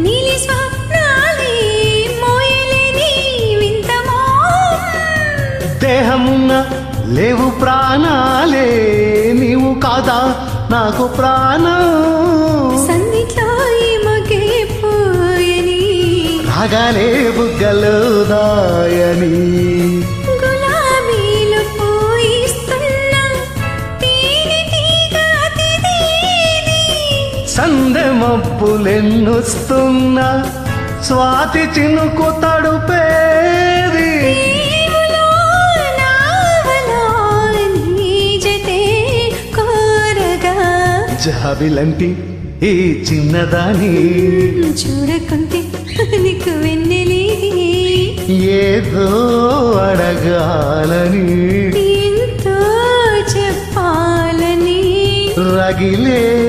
నీలి స్వప్నాలే మోయలేని వింత మోహం. దేహమున్న లేవు ప్రాణాలే నీవు కాదా నాకు ప్రాణం. మొగే పోయని. రాగాలే బుగ్గలు దాయని. సందె మబ్బులెన్నుస్తున్న స్వాతి చినుకు తడుపేది. జాబిలంటి ఈ చిన్నదాని. చూడకుంటే నీకు వెన్నెలి. ఏదో అడగాలని. ఎంతో చెప్పాలని. రగిలే